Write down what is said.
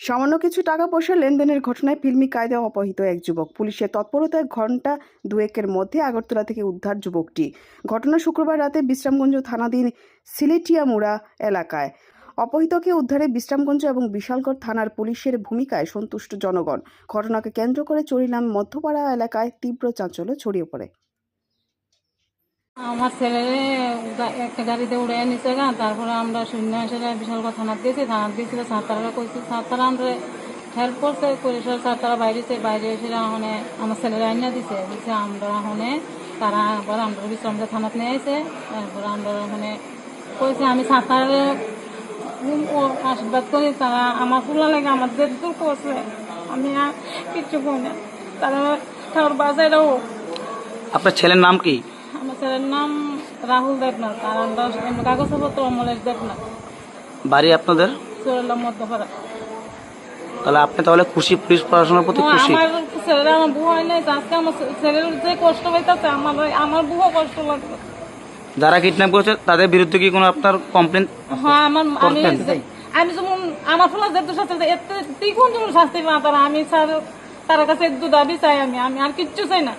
সামান্য কিছু টাকা পয়সা লেনদেনের ঘটনায় ফিল্মি কায়দায় অপহৃত এক যুবক। পুলিশের তৎপরতায় ঘণ্টা দুয়েকের মধ্যে আগরতলা থেকে উদ্ধার যুবকটি। ঘটনা শুক্রবার রাতে বিশ্রামগঞ্জ থানাধীন সিলেটিয়ামুড়া এলাকায়। অপহৃতকে উদ্ধারে বিশ্রামগঞ্জ এবং বিশালগড় থানার পুলিশের ভূমিকায় সন্তুষ্ট জনগণ। ঘটনাকে কেন্দ্র করে চরিলাম মধ্যপাড়া এলাকায় তীব্র চাঞ্চল্য ছড়িয়ে পড়ে। আমার ছেলে একটা গাড়িতে উড়ে নিচে গা, তারপরে আমরা শূন্য হিসেবে বিশালগড় থানার দিয়েছি থানার দিয়েছিল সাত তারা কইছি সাত তারা আমরা হেল্প করছে পরিষদ সাত তারা বাইরেছে বাইরে এসে মানে আমার ছেলেরা আইনা দিছে। দিছে আমরা ওখানে তারা আবার আমরা বিশ্রামটা থানাত নিয়ে আসে তারপরে আমরা ওখানে কইছে, আমি সাত তারা আশীর্বাদ করি, তারা আমার ফুলা লাগে, আমার দেখতে করছে, আমি আর কিচ্ছু কই না। তারা বাজাইরাও আপনার ছেলের নাম কি? ছেলের নাম রাহুল দেবনাথ আর আমরা কাগজপত্র অমলেশ দেবনাথ। বাড়ি আপনাদের? মধ্যপাড়া। তাহলে আপনি তাহলে খুশি পুলিশ প্রশাসনের প্রতি খুশি? আমার ছেলেরা আমার হয় নাই আজকে আমার ছেলের যে কষ্ট হইতেছে আমার আমার কষ্ট লাগবে যারা কিডন্যাপ করেছে তাদের বিরুদ্ধে কি কোনো আপনার কমপ্লেন হ্যাঁ আমার আমি আমি যেমন আমার ফলে যেহেতু শাস্তি চাই, এতে যেমন শাস্তি না তারা আমি স্যার তার কাছে একটু দাবি চাই আমি আমি আর কিচ্ছু চাই না।